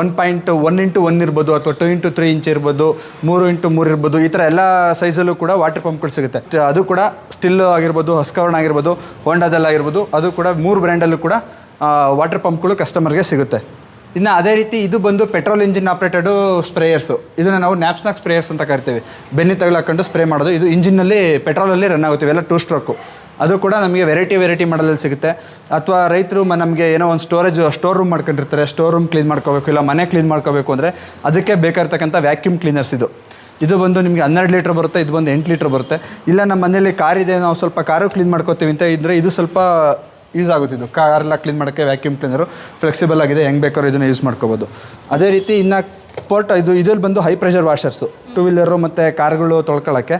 one point one into one ಇರ್ಬೋದು, ಅಥವಾ ಟು ಇಂಟು ತ್ರೀ ಇಂಚ್ ಇರ್ಬೋದು, ಮೂರು ಇಂಟು ಮೂರು ಇರ್ಬೋದು, ಈ ಥರ ಎಲ್ಲ ಸೈಜಲ್ಲೂ ಕೂಡ ವಾಟರ್ ಪಂಪ್ಗಳು ಸಿಗುತ್ತೆ. ಅದು ಕೂಡ ಸ್ಟಿಲ್ ಆಗಿರ್ಬೋದು, ಹಸ್ಕವರ್ಣ ಆಗಿರ್ಬೋದು ಹೋಂಡಾದಲ್ಲಾಗಿರ್ಬೋದು ಅದು ಕೂಡ ಮೂರು ಬ್ರ್ಯಾಂಡಲ್ಲೂ ಕೂಡ ವಾಟರ್ ಪಂಪ್ಗಳು ಕಸ್ಟಮರ್ಗೆ ಸಿಗುತ್ತೆ. ಇನ್ನು ಅದೇ ರೀತಿ ಇದು ಬಂದು ಪೆಟ್ರೋಲ್ ಇಂಜಿನ್ ಆಪ್ರೇಟೆಡು ಸ್ಪ್ರೇಯರ್ಸು ಇದನ್ನು ನಾವು ನ್ಯಾಪ್ಸ್ನಾಕ್ ಸ್ಪ್ರೇಯರ್ಸ್ ಅಂತ ಕರಿತೀವಿ. ಬೆನ್ನಿ ತಗಲಾಕೊಂಡು ಸ್ಪ್ರೇ ಮಾಡೋದು. ಇದು ಇಂಜಿನಲ್ಲಿ ಪೆಟ್ರೋಲಲ್ಲಿ ರನ್ ಆಗುತ್ತೆ ಎಲ್ಲ ಟೂ ಸ್ಟ್ರೋಕು ಅದು ಕೂಡ ನಮಗೆ ವೆರೈಟಿ ವೆರೈಟಿ ಮಾಡಲಲ್ಲಿ ಸಿಗುತ್ತೆ. ಅಥವಾ ರೈತರು ನಮಗೆ ಏನೋ ಒಂದು ಸ್ಟೋರೇಜ್ ಸ್ಟೋರ್ ರೂಮ್ ಮಾಡ್ಕೊಂಡಿರ್ತಾರೆ. ಸ್ಟೋರ್ ರೂಮ್ ಕ್ಲೀನ್ ಮಾಡ್ಕೋಬೇಕು, ಇಲ್ಲ ಮನೆ ಕ್ಲೀನ್ ಮಾಡ್ಕೋಬೇಕು ಅಂದರೆ ಅದಕ್ಕೆ ಬೇಕಾಗಿರ್ತಕ್ಕಂಥ ವ್ಯಾಕ್ಯೂಮ್ ಕ್ಲೀನರ್ಸ್ ಇದು. ಇದು ಬಂದು ನಿಮಗೆ ಹನ್ನೆರಡು ಲೀಟ್ರ್ ಬರುತ್ತೆ, ಇದು ಬಂದು ಎಂಟು ಲೀಟ್ರ್ ಬರುತ್ತೆ. ಇಲ್ಲ ನಮ್ಮ ಮನೇಲಿ ಕಾರ್ ಇದೆ ನಾವು ಸ್ವಲ್ಪ ಕಾರು ಕ್ಲೀನ್ ಮಾಡ್ಕೋತೀವಿ ಅಂತ ಇದ್ದರೆ ಇದು ಸ್ವಲ್ಪ ಯೂಸ್ ಆಗುತ್ತಿದ್ದು ಕಾರೆಲ್ಲ ಕ್ಲೀನ್ ಮಾಡೋಕ್ಕೆ ವ್ಯಾಕ್ಯೂಮ್ ಕ್ಲೀನರು ಫ್ಲೆಕ್ಸಿಬಲ್ ಆಗಿದೆ, ಹೆಂಗೆ ಬೇಕಾದ್ರೂ ಇದನ್ನು ಯೂಸ್ ಮಾಡ್ಕೋಬೋದು. ಅದೇ ರೀತಿ ಇನ್ನು ಪೋರ್ಟ್ ಇದು ಇದ್ರಲ್ಲಿ ಬಂದು high pressure washers two wheeler ಮತ್ತು ಕಾರ್ಗಳು ತೊಳ್ಕೊಳ್ಳೋಕ್ಕೆ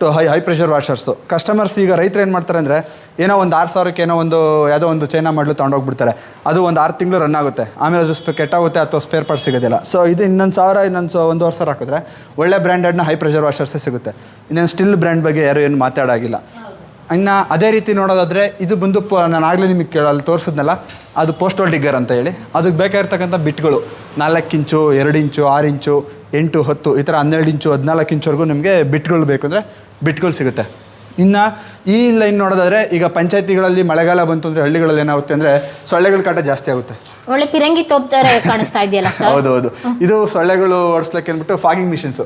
two high high pressure washers customers ಈಗ ರೈತರು ಏನು ಮಾಡ್ತಾರೆ ಅಂದರೆ, ಏನೋ ಒಂದು ಆರು ಸಾವಿರಕ್ಕೆ ಏನೋ ಒಂದು, ಯಾವುದೋ ಒಂದು ಚೈನಾ ಮಾಡಲು ತೊಗೊಂಡೋಗ್ಬಿಡ್ತಾರೆ. ಅದು ಒಂದು ಆರು ತಿಂಗಳು ರನ್ ಆಗುತ್ತೆ. ಆಮೇಲೆ ಅದು ಸ್ಪೆ ಕೆಟ್ಟಾಗುತ್ತೆ ಅಥವಾ ಸ್ಪೇರ್ ಪಾರ್ಟ್ ಸಿಗೋದಿಲ್ಲ. ಸೊ ಇದು ಇನ್ನೊಂದು ಸಾವಿರ, ಇನ್ನೊಂದು ಸ ಒಂದೂವರೆ ಸಾವಿರ ಹಾಕಿದ್ರೆ ಒಳ್ಳೆ ಬ್ರ್ಯಾಂಡೆಡ್ನ ಹೈ ಪ್ರೆಷರ್ ವಾಷರ್ಸೇ ಸಿಗುತ್ತೆ. ಇನ್ನೇನು ಸ್ಟಿಲ್ ಬ್ರ್ಯಾಂಡ್ ಬಗ್ಗೆ ಯಾರು ಏನು ಮಾತಾಡೋಗಿಲ್ಲ. ಇನ್ನು ಅದೇ ರೀತಿ ನೋಡೋದಾದರೆ, ಇದು ಬಂದು ಪ, ನಾನು ಆಗಲೇ ನಿಮಗೆ ಕೇಳ, ಅಲ್ಲಿ ತೋರಿಸಿದ್ನಲ್ಲ, ಅದು ಪೋಸ್ಟಲ್ ಡಿಗ್ಗರ್ ಅಂತ ಹೇಳಿ. ಅದಕ್ಕೆ ಬೇಕಾಗಿರ್ತಕ್ಕಂಥ ಬಿಟ್ಗಳು, ನಾಲ್ಕು ಇಂಚು, ಎರಡು ಇಂಚು, ಆರು ಇಂಚು, ಎಂಟು, ಹತ್ತು, ಈ ಥರ ಹನ್ನೆರಡು ಇಂಚು, ಹದಿನಾಲ್ಕು ಇಂಚುವರೆಗೂ ನಿಮಗೆ ಬಿಟ್ಗಳು ಬೇಕು ಅಂದರೆ ಬಿಟ್ಗಳು ಸಿಗುತ್ತೆ. ಇನ್ನು ಈ ಲೈನ್ ನೋಡೋದಾದರೆ ಈಗ ಪಂಚಾಯತಿಗಳಲ್ಲಿ ಮಳೆಗಾಲ ಬಂತು ಅಂದರೆ ಹಳ್ಳಿಗಳಲ್ಲಿ ಏನಾಗುತ್ತೆ ಅಂದರೆ ಸೊಳ್ಳೆಗಳ ಕಾಟ ಜಾಸ್ತಿ ಆಗುತ್ತೆ. ಒಳ್ಳೆ ಪಿರಂಗಿ ತೋಪ್ತಾರೆ ಕಾಣಿಸ್ತಾ ಇದೆಯಲ್ಲ ಸರ್? ಹೌದು ಹೌದು ಇದು ಸೊಳ್ಳೆಗಳು ಓಡಿಸ್ಲಿಕ್ಕೆ ಅಂದ್ಬಿಟ್ಟು ಫಾಗಿಂಗ್ ಮಿಷಿನ್ಸ್.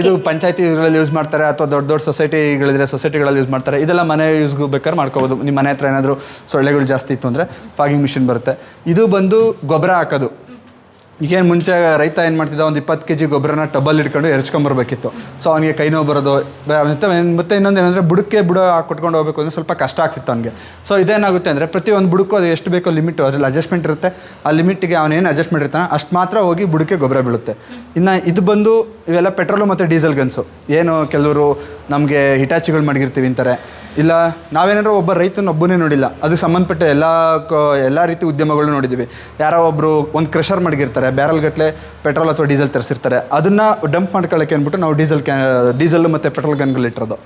ಇದು ಪಂಚಾಯತಿಗಳಲ್ಲಿ ಯೂಸ್ ಮಾಡ್ತಾರೆ ಅಥವಾ ದೊಡ್ಡ ದೊಡ್ಡ ಸೊಸೈಟಿಗಳಿದ್ರೆ ಸೊಸೈಟಿಗಳಲ್ಲಿ ಯೂಸ್ ಮಾಡ್ತಾರೆ. ಇದೆಲ್ಲ ಮನೆ ಯೂಸ್ಗೂ ಬೇಕಾದ್ರೆ ಮಾಡ್ಕೋಬೋದು. ನಿಮ್ಮ ಮನೆ ಹತ್ರ ಏನಾದರೂ ಸೊಳ್ಳೆಗಳು ಜಾಸ್ತಿ ಇತ್ತು ಅಂದರೆ ಫಾಗಿಂಗ್ ಮಿಷಿನ್ ಬರುತ್ತೆ. ಇದು ಬಂದು ಗೊಬ್ಬರ ಹಾಕೋದು. ಈಗೇನು ಮುಂಚೆ ರೈತ ಏನು ಮಾಡ್ತಿದ್ದ? ಒಂದು ಇಪ್ಪತ್ತು ಕೆ ಜಿ ಗೊಬ್ಬರನ ಟಬಲ್ ಇಟ್ಕೊಂಡು ಎರಚ್ಕೊಂಬರ್ಬೇಕಿತ್ತು ಸೊ ಅವನಿಗೆ ಕೈ ನೋವು ಬರೋದು ಮತ್ತೆ ಇನ್ನೊಂದು ಏನಂದರೆ ಬುಡಕ್ಕೆ ಬುಡ ಕೊಟ್ಕೊಂಡು ಹೋಗಬೇಕು ಅಂದರೆ ಸ್ವಲ್ಪ ಕಷ್ಟ ಆಗ್ತಿತ್ತು ಅವನಿಗೆ. ಸೊ ಇದೇನಾಗುತ್ತೆ ಅಂದರೆ ಪ್ರತಿಯೊಂದು ಬುಡಕ್ಕೂ ಅದು ಎಷ್ಟು ಬೇಕೋ ಲಿಮಿಟು, ಅದರಲ್ಲಿ ಅಡ್ಜಸ್ಟ್ಮೆಂಟ್ ಇರುತ್ತೆ. ಆ ಲಿಮಿಟ್ಗೆ ಅವನೇನು ಅಡ್ಜಸ್ಟ್ಮೆಂಟ್ ಇರ್ತಾನೆ ಅಷ್ಟು ಮಾತ್ರ ಹೋಗಿ ಬುಡಕ್ಕೆ ಗೊಬ್ಬರ ಬೀಳುತ್ತೆ. ಇನ್ನು ಇದು ಬಂದು ಇವೆಲ್ಲ ಪೆಟ್ರೋಲು ಮತ್ತು ಡೀಸೆಲ್ ಗನ್ಸು ಏನು ಕೆಲವರು ನಮಗೆ ಹಿಟಾಚಿಗಳು ಮಡಗಿರ್ತೀವಿ ಅಂತಾರೆ. ಇಲ್ಲ, ನಾವೇನಾದ್ರೂ ಒಬ್ಬ ರೈತನ ಒಬ್ಬನೇ ನೋಡಿಲ್ಲ. ಅದಕ್ಕೆ ಸಂಬಂಧಪಟ್ಟ ಎಲ್ಲ ಕ, ಎಲ್ಲ ರೀತಿ ಉದ್ಯಮಗಳನ್ನ ನೋಡಿದ್ದೀವಿ ಯಾರೋ ಒಬ್ಬರು ಒಂದು ಕ್ರಷರ್ ಮಡಗಿರ್ತಾರೆ ಬ್ಯಾರಲ್ಗಟ್ಟಲೆ ಪೆಟ್ರೋಲ್ ಅಥವಾ ಡೀಸೆಲ್ ತರಿಸಿರ್ತಾರೆ. ಅದನ್ನು ಡಂಪ್ ಮಾಡ್ಕೊಳ್ಳೋಕೆ ಅಂದ್ಬಿಟ್ಟು ನಾವು ಡೀಸೆಲ್ ಕ್ಯಾ ಡೀಸೆಲ್ ಮತ್ತು ಪೆಟ್ರೋಲ್ ಗನ್ಗಳು ಇಟ್ಟಿರೋದು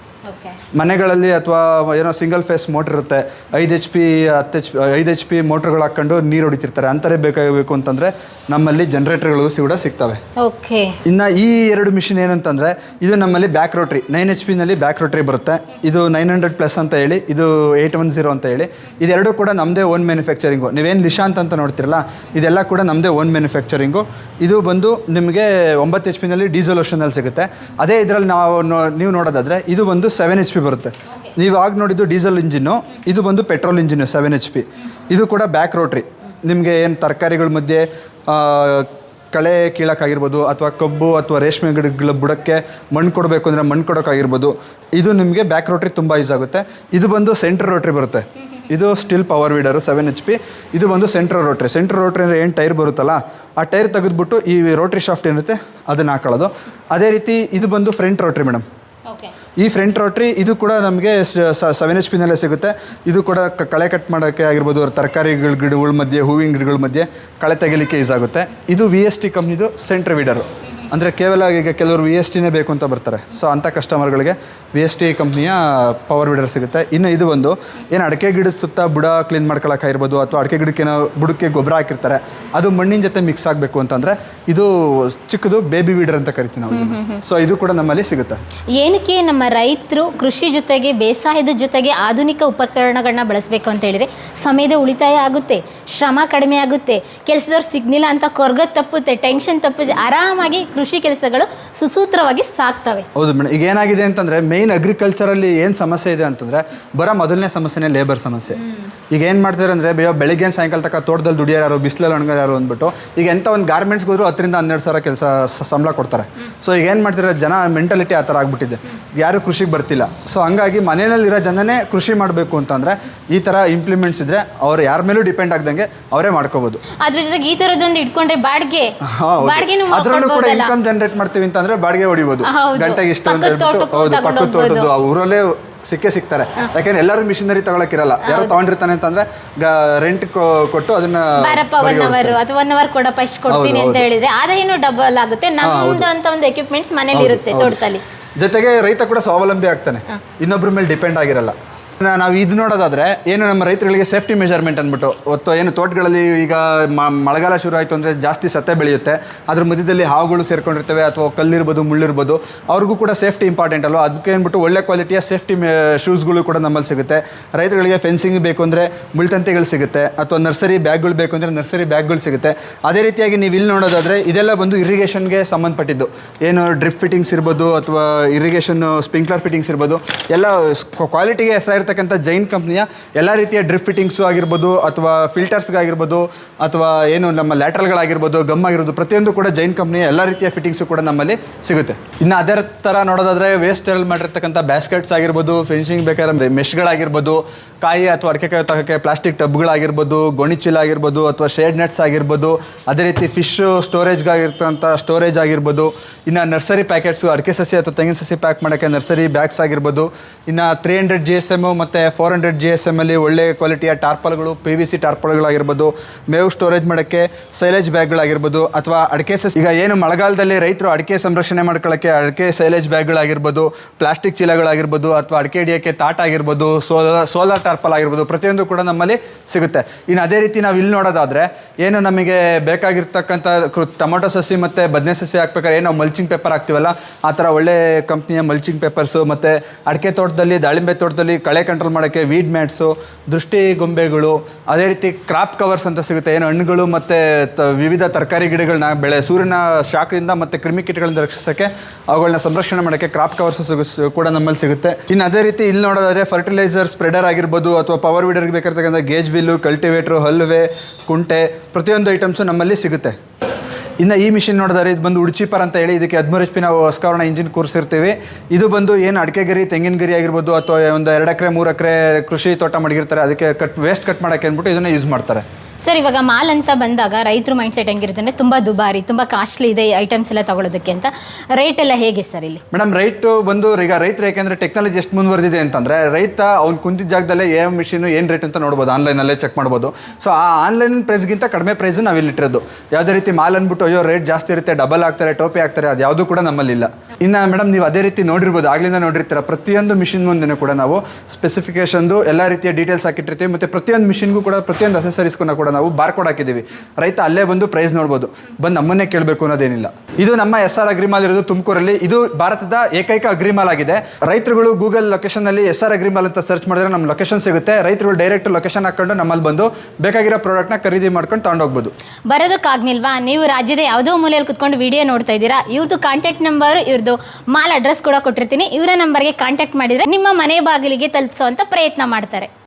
ಮನೆಗಳಲ್ಲಿ ಅಥವಾ ಏನೋ ಸಿಂಗಲ್ ಫೇಸ್ ಮೋಟ್ರ್ ಇರುತ್ತೆ ಐದು ಎಚ್ ಪಿ ಹತ್ತು ಎಚ್ ಪಿ ಐದು ಎಚ್ ಪಿ ಮೋಟ್ರ್ಗಳು ಹಾಕ್ಕೊಂಡು ನೀರು ಹೊಡಿತಿರ್ತಾರೆ. ಅಂತಾರೆ ಬೇಕಾಗಬೇಕು ಅಂತಂದರೆ ನಮ್ಮಲ್ಲಿ ಜನ್ರೇಟರ್ಗಳು ಕೂಡ ಸಿಗ್ತವೆ. ಓಕೆ ಇನ್ನು ಈ ಎರಡು ಮಿಷಿನ್ ಏನಂತಂದರೆ ಇದು ನಮ್ಮಲ್ಲಿ ಬ್ಯಾಕ್ ರೋಟ್ರಿ ನೈನ್ ಎಚ್ ಪಿನಲ್ಲಿ ಬ್ಯಾಕ್ ರೋಟ್ರಿ ಬರುತ್ತೆ. ಇದು ನೈನ್ ಹಂಡ್ರೆಡ್ ಪ್ಲಸ್ ಅಂತ ಹೇಳಿ ಇದು ಏಯ್ಟ್ ಒನ್ ಜೀರೋ ಅಂತ ಹೇಳಿ. ಇದೆರಡು ಕೂಡ ನಮ್ಮದೇ ಓನ್ ಮ್ಯಾನುಫ್ಯಾಕ್ಚರಿಂಗು ನೀವೇನು ನಿಶಾಂತ್ ಅಂತ ನೋಡ್ತಿರಲ್ಲ ಇದೆಲ್ಲ ಕೂಡ ನಮ್ಮದೇ ಓನ್ ಮ್ಯಾನುಫ್ಯಾಕ್ಚರಿಂಗು ಇದು ಬಂದು ನಿಮಗೆ ಒಂಬತ್ತು ಎಚ್ ಪಿನಲ್ಲಿ ಡೀಸೆಲ್ ಸಿಗುತ್ತೆ. ಅದೇ ಇದರಲ್ಲಿ ನಾವು ನೀವು ನೋಡೋದಾದರೆ ಇದು ಬಂದು ಸೆವೆನ್ ಎಚ್ ಪಿ ಬರುತ್ತೆ. ನೀವು ಆಗ ನೋಡಿದ್ದು ಡೀಸೆಲ್ ಇಂಜಿನ್ನು ಇದು ಬಂದು petrol engine seven H P ಇದು ಕೂಡ ಬ್ಯಾಕ್ ರೋಟ್ರಿ ನಿಮಗೆ ಏನು ತರಕಾರಿಗಳ ಮಧ್ಯೆ ಕಳೆ ಕೀಳೋಕ್ಕಾಗಿರ್ಬೋದು ಅಥವಾ ಕಬ್ಬು ಅಥವಾ ರೇಷ್ಮೆ ಗಿಡಗಳ ಬುಡಕ್ಕೆ ಮಣ್ಣು ಕೊಡಬೇಕು ಅಂದರೆ ಮಣ್ಣು ಕೊಡೋಕ್ಕಾಗಿರ್ಬೋದು, ಇದು ನಿಮಗೆ ಬ್ಯಾಕ್ ರೋಟ್ರಿ ತುಂಬ ಯೂಸ್ ಆಗುತ್ತೆ. ಇದು ಬಂದು ಸೆಂಟ್ರ್ ರೋಟ್ರಿ ಬರುತ್ತೆ. ಇದು Stihl power weeder seven H P ಇದು ಬಂದು ಸೆಂಟ್ರ್ ರೋಟ್ರಿ ಸೆಂಟ್ರ್ ರೋಟ್ರಿ ಅಂದರೆ ಏನು ಟೈರ್ ಬರುತ್ತಲ್ಲ, ಆ ಟೈರ್ ತೆಗೆದ್ಬಿಟ್ಟು ಈ ರೋಟ್ರಿ ಶಾಫ್ಟ್ ಏನಿರುತ್ತೆ, ಅದನ್ನು ಹಾಕೊಳ್ಳೋದು. ಅದೇ ರೀತಿ ಇದು ಬಂದು ಫ್ರಂಟ್ ರೋಟ್ರಿ ಮೇಡಮ್ ಈ ಫ್ರಂಟ್ ರೋಟ್ರಿ ಇದು ಕೂಡ ನಮಗೆ ಸೆವೆನ್ ಎಚ್ ಪಿನಲ್ಲೇ ಸಿಗುತ್ತೆ. ಇದು ಕೂಡ ಕಳೆ ಕಟ್ ಮಾಡೋಕ್ಕೆ ಆಗಿರ್ಬೋದು ತರಕಾರಿಗಳ, ಗಿಡಗಳ ಮಧ್ಯೆ, ಹೂವಿನ ಗಿಡಗಳ ಮಧ್ಯೆ ಕಳೆ ತೆಗಿಲಿಕ್ಕೆ ಯೂಸ್ ಆಗುತ್ತೆ. ಇದು ವಿ ಎಸ್ ಟಿ ಕಂಪ್ನಿದು ಸೆಂಟ್ರ್ ವೀಡರು ಅಂದರೆ ಕೇವಲ ಈಗ ಕೆಲವರು ವಿ ಎಸ್ ಟಿನೇ ಬೇಕು ಅಂತ ಬರ್ತಾರೆ. ಸೊ ಅಂಥ ಕಸ್ಟಮರ್ಗಳಿಗೆ ವಿ ಎಸ್ ಟಿ ಕಂಪ್ನಿಯ ಪವರ್ ವೀಡರ್ ಸಿಗುತ್ತೆ. ಇನ್ನು ಇದು ಒಂದು ಏನು ಅಡಿಕೆ ಗಿಡದ ಸುತ್ತ ಬುಡ ಕ್ಲೀನ್ ಮಾಡ್ಕೊಳಕ್ಕಾಗಿರ್ಬೋದು ಅಥವಾ ಅಡಿಕೆ ಗಿಡಕ್ಕೆ ಏನೋ ಬುಡಕ್ಕೆ ಗೊಬ್ಬರ ಹಾಕಿರ್ತಾರೆ ಅದು ಮಣ್ಣಿನ ಜೊತೆ ಮಿಕ್ಸ್ ಆಗಬೇಕು ಅಂತಂದರೆ ಇದು ಚಿಕ್ಕದು ಬೇಬಿ ವೀಡರ್ ಅಂತ ಕರಿತೀವಿ ನಾವು ಸೊ ಇದು ಕೂಡ ನಮ್ಮಲ್ಲಿ ಸಿಗುತ್ತೆ. ಏನಕ್ಕೆ ನಮ್ಮ ರೈತರು ಕೃಷಿ ಜೊತೆಗೆ ಬೇಸಾಯದ ಜೊತೆಗೆ ಆಧುನಿಕ ಉಪಕರಣಗಳನ್ನ ಬಳಸಬೇಕು ಅಂತ ಹೇಳಿದರೆ ಸಮಯದ ಉಳಿತಾಯ ಆಗುತ್ತೆ ಶ್ರಮ ಕಡಿಮೆ ಆಗುತ್ತೆ ಕೆಲಸದವ್ರು ಸಿಗ್ನಿಲ್ಲ ಅಂತ ಕೊರ್ಗ ತಪ್ಪುತ್ತೆ ಟೆನ್ಷನ್ ತಪ್ಪುತ್ತೆ ಆರಾಮಾಗಿ ಕೃಷಿ ಕೆಲಸಗಳು ಸುಸೂತ್ರವಾಗಿ ಸಾಕ್ತವೆ ಹೌದು ಮೇಡಮ್ ಈಗ ಏನಾಗಿದೆ ಅಂತಂದ್ರೆ ಮೇನ್ ಅಗ್ರಿಕಲ್ಚರ್ ಅಗ್ರಿಕಲ್ಚರಲ್ಲಿ ಏನು ಸಮಸ್ಯೆ ಇದೆ ಅಂತಂದ್ರೆ ಬರೋ ಮೊದಲನೇ ಸಮಸ್ಯೆನೇ ಲೇಬರ್ ಸಮಸ್ಯೆ. ಈಗ ಏನು ಮಾಡ್ತಾರೆ ಅಂದ್ರೆ ಬೇಗ ಬೆಳಗ್ಗೆ ಸಾಯಂಕಾಲ ತಕ್ಕ ತೋಟದಲ್ಲಿ ದುಡಿಯಾರು ಬಿಸಿಲಲ್ಲಿ ಒಣಗಾರು ಅಂದ್ಬಿಟ್ಟು ಈಗ ಎಂತ ಒಂದು ಗಾರ್ಮೆಂಟ್ಸ್ ಹೋದ್ರು ಹತ್ತರಿಂದ ಹನ್ನೆರಡು ಸಾವಿರ ಕೆಲಸ ಸಂಬಳ ಕೊಡ್ತಾರೆ. ಸೊ ಈಗ ಏನು ಮಾಡ್ತಾರೆ ಜನ ಮೆಂಟಾಲಿಟಿ ಆ ತರ ಆಗ್ಬಿಟ್ಟಿದೆ. ಯಾರು ಕೃಷಿಗೆ ಬರ್ತಿಲ್ಲ. ಸೊ ಹಂಗಾಗಿ ಮನೆಯಲ್ಲಿರೋ ಜನನೇ ಕೃಷಿ ಮಾಡಬೇಕು ಅಂತಂದ್ರೆ ಈ ತರ ಇಂಪ್ಲಿಮೆಂಟ್ಸ್ ಇದ್ರೆ ಅವ್ರು ಯಾರ ಮೇಲೂ ಡಿಪೆಂಡ್ ಆಗ್ದಂಗೆ ಅವರೇ ಮಾಡ್ಕೋಬೋದು. ಅದ್ರ ಜೊತೆಗೆ ಈ ತರದೊಂದು ಇಟ್ಕೊಂಡ್ರೆ ಬಾಡಿಗೆ ಬಾಡಿಗೆನೂ ಅದರಲ್ಲೂ ಕೂಡ ಇನ್ಕಮ್ ಜನರೇಟ್ ಮಾಡ್ತೀವಿ ಅಂತಂದ್ರೆ ಬಾಡಿಗೆ ಹೊಡಿಬೋದು. ಗಂಟೆಗೆ ಇಷ್ಟು ಅಂತ ಹೇಳ್ಬಿಟ್ಟು ಹೌದು ಪಕ್ಕದ ತೋಟದ್ದು ಆ ಊರಲ್ಲೇ ಸಿಕ್ಕೇ ಸಿಗ್ತಾರೆ. ಯಾಕಂದ್ರೆ ಎಲ್ಲರೂ ಮಿಷಿನರಿ ತಗೊಳಕ್ಕಿರಲ್ಲ. ಯಾರೋ ತಗೊಂಡಿರ್ತಾನೆ ಅಂತಂದ್ರೆ ರೆಂಟ್ ಕೊಟ್ಟು ಅದನ್ನ ಒನ್ ಅವರ್ ಅಥವಾ ಒನ್ ಅವರ್ ಕೊಡಪ್ಪ ಇಷ್ಟು ಕೊಡ್ತೀನಿ ಅಂತ. ಹೇಳಿದ್ರೆ ಆದಾಯನೂ ಡಬಲ್ ಆಗುತ್ತೆ. ನಮ್ದು ಅಂತ ಒಂದು ಎಕ್ವಿಪ್ಮೆಂಟ್ಸ್ ಮನೇಲಿ ಇರುತ್ತೆ. ತೋಟದಲ್ಲಿ. ಜೊತೆಗೆ ರೈತ ಕೂಡ ಸ್ವಾವಲಂಬಿ ಆಗ್ತಾನೆ. ಇನ್ನೊಬ್ಬರ ಮೇಲೆ ಡಿಪೆಂಡ್ ಆಗಿರಲ್ಲ. ನಾವು ಇದು ನೋಡೋದಾದ್ರೆ ಏನು ನಮ್ಮ ರೈತರುಗಳಿಗೆ ಸೇಫ್ಟಿ ಮೆಜರ್ಮೆಂಟ್ ಅಂದ್ಬಿಟ್ಟು ಒತ್ತು ಏನು ತೋಟಗಳಲ್ಲಿ ಈಗ ಮಳೆಗಾಲ ಶುರು ಆಯಿತು ಅಂದರೆ ಜಾಸ್ತಿ ಸತ್ತೆ ಬೆಳೆಯುತ್ತೆ. ಅದ್ರ ಮಧ್ಯದಲ್ಲಿ ಹಾವುಗಳು ಸೇರ್ಕೊಂಡಿರ್ತವೆ ಅಥವಾ ಕಲ್ಲಿರ್ಬೋದು, ಮುಳ್ಳಿರ್ಬೋದು, ಅವ್ರಿಗೂ ಕೂಡ ಸೇಫ್ಟಿ ಇಂಪಾರ್ಟೆಂಟ್ ಅಲ್ವಾ? ಅದಕ್ಕೆ ಏನ್ಬಿಟ್ಟು ಒಳ್ಳೆ ಕ್ವಾಲಿಟಿಯ ಸೇಫ್ಟಿ ಶೂಸ್ಗಳು ಕೂಡ ನಮ್ಮಲ್ಲಿ ಸಿಗುತ್ತೆ. ರೈತರುಗಳಿಗೆ ಫೆನ್ಸಿಂಗ್ ಬೇಕು ಅಂದರೆ ಮುಳ್ತಂತೆಗಳು ಸಿಗುತ್ತೆ, ಅಥವಾ ನರ್ಸರಿ ಬ್ಯಾಗ್ಗಳು ಬೇಕು ಅಂದರೆ ನರ್ಸರಿ ಬ್ಯಾಗ್ಗಳು ಸಿಗುತ್ತೆ. ಅದೇ ರೀತಿಯಾಗಿ ನೀವು ಇಲ್ಲಿ ನೋಡೋದಾದರೆ ಇದೆಲ್ಲ ಬಂದು ಇರಿಗೇಷನ್ಗೆ ಸಂಬಂಧಪಟ್ಟಿದ್ದು. ಏನು ಡ್ರಿಪ್ ಫಿಟ್ಟಿಂಗ್ಸ್ ಇರ್ಬೋದು, ಅಥವಾ ಇರಿಗೇಷನ್ ಸ್ಪ್ರಿಂಕ್ಲರ್ ಫಿಟ್ಟಿಂಗ್ಸ್ ಇರ್ಬೋದು, ಎಲ್ಲ ಕ್ವಾಲಿಟಿಗೆ ಹೆಸರಾಗಿರ್ತಕ್ಕಂಥ ಜೈನ್ ಕಂಪ್ನಿಯ ಎಲ್ಲ ರೀತಿಯ ಡ್ರಿಪ್ ಫಿಟ್ಟಿಂಗ್ಸು ಆಗಿರ್ಬೋದು, ಅಥವಾ ಫಿಲ್ಟರ್ಸ್ಗಾಗಿರ್ಬೋದು, ಅಥವಾ ಏನು ನಮ್ಮ ಲ್ಯಾಟ್ರಲ್ಗಳಾಗಿರ್ಬೋದು, ಗಮ್ ಆಗಿರ್ಬೋದು, ಪ್ರತಿಯೊಂದು ಕೂಡ ಜೈನ್ ಕಂಪ್ನಿಯ ಎಲ್ಲ ರೀತಿಯ ಫಿಟ್ಟಿಂಗ್ಸು ಕೂಡ ನಮ್ಮಲ್ಲಿ ಸಿಗುತ್ತೆ. ಇನ್ನು ಅದೇ ಥರ ನೋಡೋದಾದರೆ ವೇಸ್ಟಲ್ಲಿ ಮಾಡಿರ್ತಕ್ಕಂಥ ಬ್ಯಾಸ್ಕೆಟ್ಸ್ ಆಗಿರ್ಬೋದು ಫಿನಿಶಿಂಗ್ ಬೇಕಾದ್ರೆ ಮೆಶ್ಗಳಾಗಿರ್ಬೋದು ಕಾಯಿ ಅಥವಾ ಅಡಿಕೆಕಾಯಿ ತಗೋಕ್ಕೆ ಪ್ಲಾಸ್ಟಿಕ್ ಟಬ್ಗಳಾಗಿರ್ಬೋದು ಗೋಣಿಚೀಲ ಆಗಿರ್ಬೋದು ಅಥವಾ ಶೇಡ್ ನೆಟ್ಸ್ ಆಗಿರ್ಬೋದು, ಅದೇ ರೀತಿ ಫಿಶ್ ಸ್ಟೋರೇಜ್ಗಾಗಿರ್ತಕ್ಕಂಥ ಸ್ಟೋರೇಜ್ ಆಗಿರ್ಬೋದು, ಇನ್ನು ನರ್ಸರಿ ಪ್ಯಾಕೆಟ್ಸು ಅಡಿಕೆ ಸಸಿ ಅಥವಾ ತೆಂಗಿನ ಸಸಿ ಪ್ಯಾಕ್ ಮಾಡೋಕ್ಕೆ ನರ್ಸರಿ ಬ್ಯಾಗ್ಸ್ ಆಗಿರ್ಬೋದು, ಇನ್ನು three hundred G S M ಮತ್ತು ಫೋರ್ ಹಂಡ್ರೆಡ್ ಜಿ ಎಸ್ ಎಮ್ಮಲ್ಲಿ ಒಳ್ಳೆ ಕ್ವಾಲಿಟಿಯ ಟಾರ್ಪಲ್ಗಳು ಪಿ ವಿ ಸಿ ಟಾರ್ಪಲ್ಗಳಾಗಿರ್ಬೋದು, ಮೇವು ಸ್ಟೋರೇಜ್ ಮಾಡೋಕ್ಕೆ ಸೈಲೇಜ್ ಬ್ಯಾಗ್ಗಳಾಗಿರ್ಬೋದು, ಅಥವಾ ಅಡಿಕೆ ಸಸ್, ಈಗ ಏನು ಮಳೆಗಾಲದಲ್ಲಿ ರೈತರು ಅಡಿಕೆ ಸಂರಕ್ಷಣೆ ಮಾಡ್ಕೊಳ್ಳೋಕ್ಕೆ ಅಡಿಕೆ ಸೈಲೇಜ್ ಬ್ಯಾಗ್ಗಳಾಗಿರ್ಬೋದು ಪ್ಲಾಸ್ಟಿಕ್ ಚೀಲಗಳಾಗಿರ್ಬೋದು, ಅಥವಾ ಅಡಿಕೆ ಹಿಡಿಯೋಕ್ಕೆ ತಾಟ್ ಆಗಿರ್ಬೋದು ಸೋಲಾರ್ ಸೋಲಾರ್ ಟಾರ್ಪಲ್ ಆಗಿರ್ಬೋದು, ಪ್ರತಿಯೊಂದು ಕೂಡ ನಮ್ಮಲ್ಲಿ ಸಿಗುತ್ತೆ. ಇನ್ನು ಅದೇ ರೀತಿ ನಾವು ಇಲ್ಲಿ ನೋಡೋದಾದರೆ, ಏನು ನಮಗೆ ಬೇಕಾಗಿರ್ತಕ್ಕಂಥ ಟೊಮೊಟೊ ಸಸಿ ಮತ್ತು ಬದನೆ ಸಸಿ ಹಾಕ್ಬೇಕಾದ್ರೆ ಏನು ಮಲ್ಚಿಂಗ್ ಪೇಪರ್ ಹಾಕ್ತೀವಲ್ಲ, ಆ ಥರ ಒಳ್ಳೆ ಕಂಪ್ನಿಯ ಮಲ್ಚಿಂಗ್ ಪೇಪರ್ಸು ಮತ್ತು ಅಡಿಕೆ ತೋಟದಲ್ಲಿ, ದಾಳಿಂಬೆ ತೋಟದಲ್ಲಿ ಕಳೆ ಕಂಟ್ರೋಲ್ ಮಾಡೋಕ್ಕೆ ವೀಡ್ ಮ್ಯಾಟ್ಸು ದೃಷ್ಟಿ ಗೊಂಬೆಗಳು, ಅದೇ ರೀತಿ ಕ್ರಾಪ್ ಕವರ್ಸ್ ಅಂತ ಸಿಗುತ್ತೆ. ಏನು ಹಣ್ಣುಗಳು ಮತ್ತು ವಿವಿಧ ತರಕಾರಿ ಗಿಡಗಳನ್ನ ಬೆಳೆ, ಸೂರ್ಯನ ಶಾಖದಿಂದ ಮತ್ತು ಕ್ರಿಮಿಕೀಟಗಳಿಂದ ರಕ್ಷಿಸೋಕ್ಕೆ ಅವುಗಳನ್ನ ಸಂರಕ್ಷಣೆ ಮಾಡೋಕ್ಕೆ ಕ್ರಾಪ್ ಕವರ್ಸ್ ಕೂಡ ನಮ್ಮಲ್ಲಿ ಸಿಗುತ್ತೆ. ಇನ್ನು ಅದೇ ರೀತಿ ಇಲ್ಲಿ ನೋಡೋದಾದರೆ ಫರ್ಟಿಲೈಸರ್ ಸ್ಪ್ರೆಡರ್ ಆಗಿರ್ಬೋದು ಅಥವಾ ಪವರ್ ವೀಡರ್ಗೆ ಬೇಕಾಗಿರ್ತಕ್ಕಂಥ ಗೇಜ್ ವಿಲ್ಲು ಕಲ್ಟಿವೇಟ್ರು ಹಲ್ವೆ, ಕುಂಟೆ, ಪ್ರತಿಯೊಂದು ಐಟಮ್ಸು ನಮ್ಮಲ್ಲಿ ಸಿಗುತ್ತೆ. ಇನ್ನು ಈ ಮಿಷಿನ್ ನೋಡಿದ್ರೆ ಇದು ಬಂದು ಉಡ್ಚಿಪರ್ ಅಂತ ಹೇಳಿ ಇದಕ್ಕೆ ಹದಿಮೂರು ಎಚ್ ಪಿ ನಾವು ಹೊಸ್ಕವರ್ಣ ಇಂಜಿನ್ ಕೂರಿಸಿರ್ತೀವಿ ಇದು ಬಂದು ಏನು ಅಡಿಕೆ ಗರಿ ತೆಂಗಿನ ಗರಿ ಆಗಿರ್ಬೋದು ಅಥವಾ ಒಂದು ಎರಡು ಎಕರೆ, ಮೂರು ಎಕರೆ ಕೃಷಿ ತೋಟ ಮಡಗಿರ್ತಾರೆ ಅದಕ್ಕೆ ಕಟ್ ವೇಸ್ಟ್ ಕಟ್ ಮಾಡೋಕ್ಕೆ ಅಂದ್ಬಿಟ್ಟು ಇದನ್ನು ಯೂಸ್ ಮಾಡ್ತಾರೆ. ಸರ್ ಇವಾಗ ಮಾಲ್ ಅಂತ ಬಂದಾಗ ರೈತರು ಮೈಂಡ್ ಸೆಟ್ ಹೆಂಗಿರುತ್ತೆ ಅಂದರೆ ತುಂಬ ದುಬಾರಿ, ತುಂಬ ಕಾಸ್ಟ್ಲಿ ಇದೆ ಐಟಮ್ಸ್ ಎಲ್ಲ ತಗೊಳ್ಳೋದಕ್ಕೆ ಅಂತ. ರೇಟ್ ಎಲ್ಲ ಹೇಗೆ ಸರ್ ಇಲ್ಲಿ? ಮೇಡಮ್ ರೈಟ್ ಬಂದು ಈಗ ರೈತರು ಯಾಕೆಂದ್ರೆ ಟೆಕ್ನಾಲಜಿ ಎಷ್ಟು ಮುಂದುವರೆದಿದೆ ಅಂತಂದ್ರೆ ರೈತ ಅವ್ನು ಕುಂತಿದ್ದ ಜಾಗದಲ್ಲೇ ಏ ಮಿಷಿನ್ ಏನು ರೇಟ್ ಅಂತ ನೋಡ್ಬೋದು ಆನ್ಲೈನಲ್ಲೇ ಚೆಕ್ ಮಾಡ್ಬೋದು. ಸೊ ಆ ಆನ್ಲೈನ್ ಪ್ರೈಸ್ಗಿಂತ ಕಡಿಮೆ ಪ್ರೈಸು ನಾವು ಇಲ್ಲಿಟ್ಟಿರೋದು ಯಾವುದೇ ರೀತಿ ಮಾಲ್ ಅಂದ್ಬಿಟ್ಟು ಅಯ್ಯೋ ರೇಟ್ ಜಾಸ್ತಿ ಇರುತ್ತೆ ಡಬಲ್ ಆಗ್ತಾರೆ ಟೋಪಿ ಆಗ್ತಾರೆ, ಅದು ಯಾವುದೂ ಕೂಡ ನಮ್ಮಲ್ಲಿ ಇಲ್ಲ. ಇನ್ನು ಮೇಡಮ್ ನೀವು ಅದೇ ರೀತಿ ನೋಡಿರ್ಬೋದು, ಆಗ್ಲಿಂದ ನೋಡಿರ್ತೀರ, ಪ್ರತಿಯೊಂದು ಮಿಷಿನ್ ಮುಂದೆನೂ ಕೂಡ ನಾವು ಸ್ಪೆಸಿಫಿಕೇಶನ್ದು ಎಲ್ಲ ರೀತಿಯ ಡೀಟೇಲ್ಸ್ ಹಾಕಿಟ್ಟಿರ್ತೀವಿ, ಮತ್ತು ಪ್ರತಿಯೊಂದು ಮಿಷಿನ್ಗೂ ಕೂಡ ಪ್ರತಿಯೊಂದು ಅಸೆಸರೀಸ್ಗೂ ಕೂಡ ನಾವು ಬಾರ್ ಕೋಡ್ ಹಾಕಿದ್ದೀವಿ. ರೈತ ಅಲ್ಲೇ ಬಂದು ಪ್ರೈಸ್ ನೋಡ್ಬೋದು. ಬಂದು ನಮ್ಮನ್ನೇ ಕೇಳಬೇಕು ಅನ್ನೋದೇನಿಲ್ಲ. ಇದು ನಮ್ಮ ಎಸ್ ಆರ್ ಅಗ್ರಿಮಾಲ್ ಇರೋದು ತುಮಕೂರಲ್ಲಿ. ಇದು ಭಾರತದ ಏಕೈಕ ಅಗ್ರಿಮಾಲ್ ಆಗಿದೆ. ರೈತರುಗಳು ಗೂಗಲ್ ಲೊಕೇಶನಲ್ಲಿ ಎಸ್ ಆರ್ ಅಗ್ರಿಮಾಲ್ ಅಂತ ಸರ್ಚ್ ಮಾಡಿದ್ರೆ ನಮ್ಮ ಲೊಕೇಶನ್ ಸಿಗುತ್ತೆ. ರೈತರುಗಳು ಡೈರೆಕ್ಟ್ ಲೊಕೇಶನ್ ಹಾಕೊಂಡು ನಮ್ಮಲ್ಲಿ ಬಂದು ಬೇಕಾಗಿರೋ ಪ್ರಾಡಕ್ಟ್ನ ಖರೀದಿ ಮಾಡ್ಕೊಂಡು ತಗೊಂಡೋಗ್ಬೋದು. ಬರೋದಕ್ಕಾಗ್ನಿಲ್ವಾ? ನೀವು ರಾಜ್ಯದ ಯಾವುದೋ ಮೂಲೆಯಲ್ಲಿ ಕುತ್ಕೊಂಡು ವಿಡಿಯೋ ನೋಡ್ತಾ ಇದ್ದೀರಾ? ಇವ್ರದ್ದು ಕಾಂಟ್ಯಾಕ್ಟ್ ನಂಬರ್ ಇವ್ರದ್ದು ಮಾಲ್ ಅಡ್ರೆಸ್ ಕೂಡ ಕೊಟ್ಟಿರ್ತೀನಿ. ಇವರ ನಂಬರ್ಗೆ ಕಾಂಟ್ಯಾಕ್ಟ್ ಮಾಡಿದರೆ ನಿಮ್ಮ ಮನೆ ಬಾಗಿಲಿಗೆ ತಲುಪಿಸುವಂಥ ಪ್ರಯತ್ನ ಮಾಡ್ತಾರೆ.